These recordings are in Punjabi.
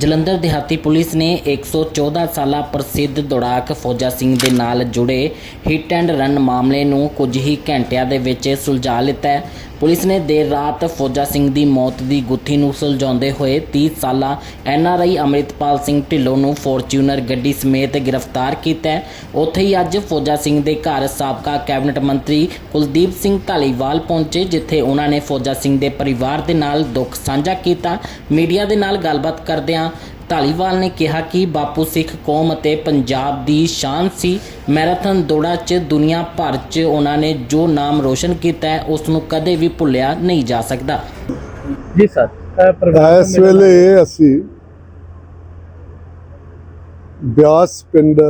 ਜਲੰਧਰ ਦਿਹਾਤੀ ਪੁਲਿਸ ਨੇ 114 ਸਾਲਾ ਪ੍ਰਸਿੱਧ ਦੌੜਾਕ ਫੌਜਾ ਸਿੰਘ ਦੇ ਨਾਲ ਜੁੜੇ ਹਿੱਟ ਐਂਡ ਰਨ ਮਾਮਲੇ ਨੂੰ ਕੁਝ ਹੀ ਘੰਟਿਆਂ ਦੇ ਵਿੱਚ ਸੁਲਝਾ ਲਿੱਤਾ ਪੁਲਿਸ ਨੇ ਦੇਰ ਰਾਤ ਫੌਜਾ ਸਿੰਘ ਦੀ ਮੌਤ ਦੀ ਗੁੱਥੀ ਨੂੰ ਸੁਲਝਾਉਂਦੇ ਹੋਏ 30 ਸਾਲਾ ਐਨਆਰਆਈ ਅਮਰਿਤਪਾਲ ਸਿੰਘ ਢਿੱਲੋਂ ਨੂੰ ਫੋਰਚੂਨਰ ਗੱਡੀ ਸਮੇਤ ਗ੍ਰਿਫਤਾਰ ਕੀਤਾ ਹੈ। ਉੱਥੇ ਹੀ ਅੱਜ ਫੌਜਾ ਸਿੰਘ ਦੇ ਘਰ ਸਾਬਕਾ ਕੈਬਨਿਟ ਮੰਤਰੀ ਕੁਲਦੀਪ ਸਿੰਘ ਢਾਲੀਵਾਲ ਪਹੁੰਚੇ, ਜਿੱਥੇ ਉਹਨਾਂ ਨੇ ਫੌਜਾ ਸਿੰਘ ਦੇ ਪਰਿਵਾਰ ਦੇ ਨਾਲ ਦੁੱਖ ਸਾਂਝਾ ਕੀਤਾ। ਮੀਡੀਆ ਦੇ ਨਾਲ ਗੱਲਬਾਤ ਕਰਦਿਆਂ ਢਾਲੀਵਾਲ ਨੇ ਕਿਹਾ ਕਿ ਬਾਪੂ ਸਿੱਖ ਕੌਮ ਅਤੇ ਪੰਜਾਬ ਦੀ ਸ਼ਾਨ ਸੀ। ਮੈਰਾਥਨ ਦੌੜਾਂ 'ਚ ਦੁਨੀਆ ਭਰ 'ਚ ਉਹਨਾਂ ਨੇ ਜੋ ਨਾਮ ਰੋਸ਼ਨ ਕੀਤਾ ਹੈ ਉਸ ਨੂੰ ਕਦੇ ਵੀ ਭੁੱਲਿਆ ਨਹੀਂ ਜਾ ਸਕਦਾ। ਜੀ ਸਰ ਅ, ਪਰਿਵਾਰ ਇਸ ਵੇਲੇ ਅਸੀਂ ਬਿਆਸ ਪਿੰਡ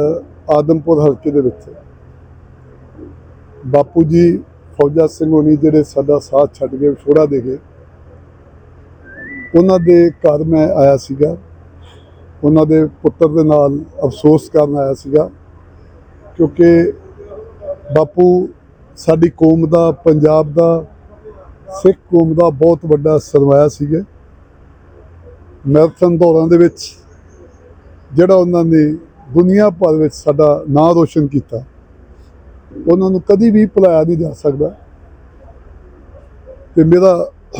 ਆਦਮਪੁਰ ਹਲਕੇ ਦੇ ਵਿੱਚ ਬਾਪੂ ਜੀ ਫੌਜਾ ਸਿੰਘ ਹੋਣੀ ਜਿਹੜੇ ਸਾਡਾ ਸਾਥ ਛੱਡ ਕੇ ਵਿਛੋੜਾ ਦੇ ਗਏ। ਉਹਨਾਂ ਦੇ ਘਰ ਮੈਂ ਆਇਆ ਸੀਗਾ। ਉਹਨਾਂ ਦੇ ਪੁੱਤਰ ਦੇ ਨਾਲ ਅਫਸੋਸ ਕਰਨ ਆਇਆ ਸੀਗਾ, ਕਿਉਂਕਿ ਬਾਪੂ ਸਾਡੀ ਕੌਮ ਦਾ, ਪੰਜਾਬ ਦਾ, ਸਿੱਖ ਕੌਮ ਦਾ ਬਹੁਤ ਵੱਡਾ ਸਰਮਾਇਆ ਸੀਗਾ। ਮੈਰਾਥਨ ਦੌੜਾਂ ਦੇ ਵਿੱਚ ਜਿਹੜਾ ਉਹਨਾਂ ਨੇ ਦੁਨੀਆ ਭਰ ਵਿੱਚ ਸਾਡਾ ਨਾਂ ਰੋਸ਼ਨ ਕੀਤਾ, ਉਹਨਾਂ ਨੂੰ ਕਦੀ ਵੀ ਭੁਲਾਇਆ ਨਹੀਂ ਜਾ ਸਕਦਾ। ਤੇ ਮੇਰਾ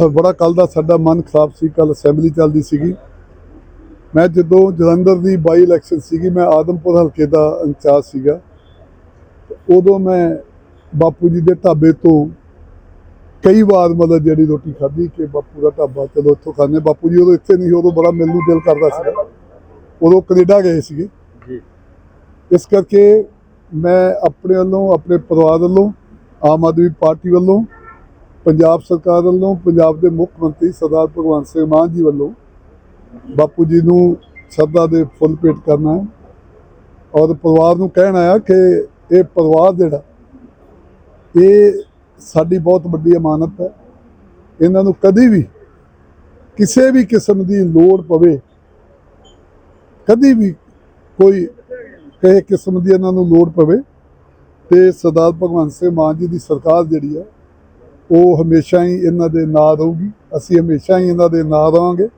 ਬੜਾ ਕੱਲ ਦਾ ਸਾਡਾ ਮਨ ਖਰਾਬ ਸੀ ਕੱਲ ਅਸੈਂਬਲੀ ਚੱਲਦੀ ਸੀਗੀ। ਮੈਂ ਜਦੋਂ ਜਲੰਧਰ ਦੀ ਬਾਈ ਇਲੈਕਸ਼ਨ ਸੀਗੀ ਮੈਂ ਆਦਮਪੁਰ ਹਲਕੇ ਦਾ ਇੰਚਾਰਜ ਸੀਗਾ। ਉਦੋਂ ਮੈਂ ਬਾਪੂ ਜੀ ਦੇ ਢਾਬੇ ਤੋਂ ਕਈ ਵਾਰ ਮਤਲਬ ਜਿਹੜੀ ਰੋਟੀ ਖਾਧੀ ਕਿ ਬਾਪੂ ਦਾ ਢਾਬਾ ਚਲੋ ਉੱਥੋਂ ਖਾਂਦੇ ਬਾਪੂ ਜੀ ਉਦੋਂ ਇੱਥੇ ਨਹੀਂ ਉਦੋਂ ਬੜਾ ਮਿਲਣ ਨੂੰ ਦਿਲ ਕਰਦਾ ਸੀਗਾ। ਉਦੋਂ ਕੈਨੇਡਾ ਗਏ ਸੀਗੇ। ਜੀ। ਇਸ ਕਰਕੇ ਮੈਂ ਆਪਣੇ ਵੱਲੋਂ ਆਪਣੇ ਪਰਿਵਾਰ ਵੱਲੋਂ ਆਮ ਆਦਮੀ ਪਾਰਟੀ ਵੱਲੋਂ ਪੰਜਾਬ ਸਰਕਾਰ ਵੱਲੋਂ ਪੰਜਾਬ ਦੇ ਮੁੱਖ ਮੰਤਰੀ ਸਰਦਾਰ ਭਗਵੰਤ ਸਿੰਘ ਮਾਨ ਜੀ ਵੱਲੋਂ ਬਾਪੂ ਜੀ ਨੂੰ ਸ਼ਰਧਾ ਦੇ ਫੁੱਲ ਭੇਟ ਕਰਨਾ ਹੈ। ਔਰ ਪਰਿਵਾਰ ਨੂੰ ਕਹਿਣਾ ਆ ਕਿ ਇਹ ਪਰਿਵਾਰ ਜਿਹੜਾ, ਇਹ ਸਾਡੀ ਬਹੁਤ ਵੱਡੀ ਅਮਾਨਤ ਹੈ। ਇਹਨਾਂ ਨੂੰ ਕਦੀ ਵੀ ਕਿਸੇ ਵੀ ਕਿਸਮ ਦੀ ਲੋੜ ਪਵੇ, ਕਦੀ ਵੀ ਕੋਈ ਕਿਸੇ ਕਿਸਮ ਦੀ ਇਹਨਾਂ ਨੂੰ ਲੋੜ ਪਵੇ, ਤੇ ਸਰਦਾਰ ਭਗਵੰਤ ਸਿੰਘ ਮਾਨ ਜੀ ਦੀ ਸਰਕਾਰ ਜਿਹੜੀ ਹੈ, ਉਹ ਹਮੇਸ਼ਾ ਹੀ ਇਹਨਾਂ ਦੇ ਨਾਲ ਰਹੂਗੀ। ਅਸੀਂ ਹਮੇਸ਼ਾ ਹੀ ਇਹਨਾਂ ਦੇ ਨਾਲ ਰਹਾਂਗੇ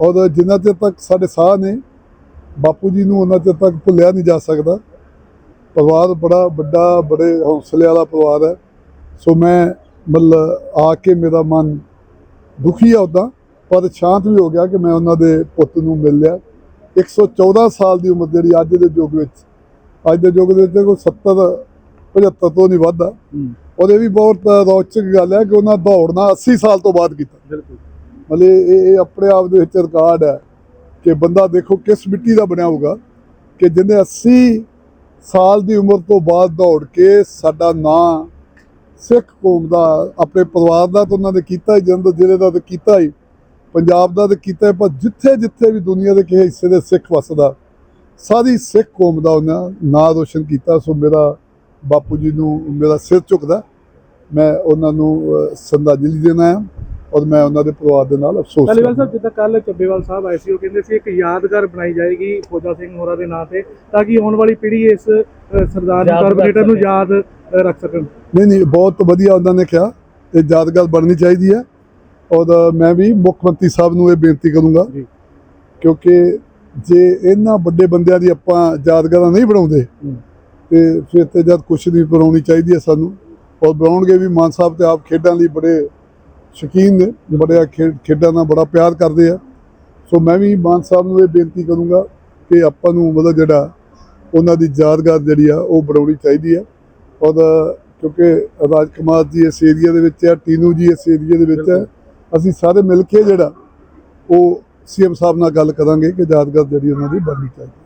ਔਰ ਜਿੰਨਾ ਚਿਰ ਤੱਕ ਸਾਡੇ ਸਾਹ ਨੇ ਬਾਪੂ ਜੀ ਨੂੰ ਉਹਨਾਂ ਚਿਰ ਤੱਕ ਭੁੱਲਿਆ ਨਹੀਂ ਜਾ ਸਕਦਾ। ਪਰਿਵਾਰ ਬੜਾ ਵੱਡਾ ਬੜੇ ਹੌਸਲੇ ਵਾਲਾ ਪਰਿਵਾਰ ਹੈ। ਸੋ ਮੈਂ ਮਤਲਬ ਆ ਕੇ ਮੇਰਾ ਮਨ ਦੁਖੀ ਆ ਉਦਾਂ ਪਰ ਸ਼ਾਂਤ ਵੀ ਹੋ ਗਿਆ ਕਿ ਮੈਂ ਉਹਨਾਂ ਦੇ ਪੁੱਤ ਨੂੰ ਮਿਲ ਲਿਆ। 114 ਸਾਲ ਦੀ ਉਮਰ ਜਿਹੜੀ ਅੱਜ ਦੇ ਯੁੱਗ ਵਿੱਚ ਅੱਜ ਦੇ ਯੁੱਗ ਦੇ ਵਿੱਚ ਕੋਈ 70 75 ਤੋਂ ਨਹੀਂ ਵੱਧਦਾ ਇਹ ਵੀ ਬਹੁਤ ਰੌਚਕ ਗੱਲ ਹੈ ਕਿ ਉਹਨਾਂ ਦੌੜਨਾ 80 ਸਾਲ ਤੋਂ ਬਾਅਦ ਕੀਤਾ। ਬਿਲਕੁਲ। ਮਤਲਬ ਇਹ ਇਹ ਆਪਣੇ ਆਪ ਦੇ ਵਿੱਚ ਰਿਕਾਰਡ ਹੈ ਕਿ ਬੰਦਾ ਦੇਖੋ ਕਿਸ ਮਿੱਟੀ ਦਾ ਬਣਿਆ ਹੋਊਗਾ ਕਿ ਜਿਹਨੇ 80 ਸਾਲ ਦੀ ਉਮਰ ਤੋਂ ਬਾਅਦ ਦੌੜ ਕੇ ਸਾਡਾ ਨਾਂ ਸਿੱਖ ਕੌਮ ਦਾ ਆਪਣੇ ਪਰਿਵਾਰ ਦਾ ਤਾਂ ਉਹਨਾਂ ਨੇ ਕੀਤਾ ਹੀ ਜੰਦ ਜ਼ਿਲ੍ਹੇ ਦਾ ਤਾਂ ਕੀਤਾ ਹੀ ਪੰਜਾਬ ਦਾ ਤਾਂ ਕੀਤਾ ਪਰ ਜਿੱਥੇ ਜਿੱਥੇ ਵੀ ਦੁਨੀਆ ਦੇ ਕਿਸੇ ਹਿੱਸੇ ਦੇ ਸਿੱਖ ਵਸਦਾ ਸਾਰੀ ਸਿੱਖ ਕੌਮ ਦਾ ਉਹਨਾਂ ਨਾਂ ਰੋਸ਼ਨ ਕੀਤਾ। ਸੋ ਮੇਰਾ ਬਾਪੂ ਜੀ ਨੂੰ ਮੇਰਾ ਸਿਰ ਝੁਕਦਾ। ਮੈਂ ਉਹਨਾਂ ਨੂੰ ਅਹ, ਸ਼ਰਧਾਂਜਲੀ ਦੇਣਾ ਹੈ ਔਰ ਮੈਂ ਉਹਨਾਂ ਦੇ ਪਰਿਵਾਰ ਦੇ ਨਾਲ ਅਫਸੋਸ ਧਾਲੀਵਾਲ ਸਾਹਿਬ ਜਿੱਦਾਂ ਕੱਲ ਚੱਬੇਵਾਲ ਸਾਹਿਬ ਆਏ ਸੀ ਉਹ ਕਹਿੰਦੇ ਸੀ ਇੱਕ ਯਾਦਗਾਰ ਬਣਾਈ ਜਾਏਗੀ ਫੌਜਾ ਸਿੰਘ ਹੋਰਾਂ ਦੇ ਨਾਂ ਤੇ ਤਾਂ ਕਿ ਆਉਣ ਵਾਲੀ ਪੀੜ੍ਹੀ ਇਸ ਸਰਦਾਰ ਕਾਰਪੋਰੇਟਰ ਨੂੰ। ਯਾਦ ਰੱਖ ਸਕਣ ਨਹੀਂ ਨਹੀਂ ਬਹੁਤ ਵਧੀਆ ਉਹਨਾਂ ਨੇ ਕਿਹਾ ਤੇ ਯਾਦਗਾਰ ਬਣਨੀ ਚਾਹੀਦੀ ਹੈ ਔਰ ਮੈਂ ਵੀ ਮੁੱਖ ਮੰਤਰੀ ਸਾਹਿਬ ਨੂੰ ਇਹ ਬੇਨਤੀ ਕਰੂੰਗਾ ਜੀ। ਕਿਉਂਕਿ ਜੇ ਇਹਨਾਂ ਵੱਡੇ ਬੰਦਿਆਂ ਦੀ ਆਪਾਂ ਯਾਦਗਾਰਾਂ ਨਹੀਂ ਬਣਾਉਂਦੇ। ਤੇ ਫਿਰ ਤੇ ਜਦ ਕੁਛ ਨਹੀਂ ਬਣਾਉਣੀ ਚਾਹੀਦੀ ਹੈ ਸਾਨੂੰ ਔਰ ਬਣਾਉਣਗੇ ਵੀ ਮਾਨ ਸਾਹਿਬ ਤੇ ਆਪ ਖੇਡਾਂ ਲਈ ਬੜੇ ਸ਼ੌਕੀਨ ਨੇ ਬੜੇ ਆ ਖੇਡ ਨਾਲ ਬੜਾ ਪਿਆਰ ਕਰਦੇ ਆ। ਸੋ ਮੈਂ ਵੀ ਮਾਨ ਸਾਹਿਬ ਨੂੰ ਇਹ ਬੇਨਤੀ ਕਰੂੰਗਾ ਕਿ ਆਪਾਂ ਨੂੰ ਮਤਲਬ ਜਿਹੜਾ ਉਹਨਾਂ ਦੀ ਯਾਦਗਾਰ ਜਿਹੜੀ ਆ ਉਹ ਬਣਾਉਣੀ ਚਾਹੀਦੀ ਹੈ ਔਰ ਕਿਉਂਕਿ ਰਾਜ ਕੁਮਾਰ ਜੀ ਇਸ ਏਰੀਆ ਦੇ ਵਿੱਚ ਹੈ ਟੀਨੂ ਜੀ ਇਸ ਏਰੀਆ ਦੇ ਵਿੱਚ ਹੈ ਅਸੀਂ ਸਾਰੇ ਮਿਲ ਕੇ ਜਿਹੜਾ ਉਹ ਸੀਐਮ ਸਾਹਿਬ ਨਾਲ ਗੱਲ ਕਰਾਂਗੇ ਕਿ ਯਾਦਗਾਰ ਜਿਹੜੀ ਉਹਨਾਂ ਦੀ ਬਣਨੀ ਚਾਹੀਦੀ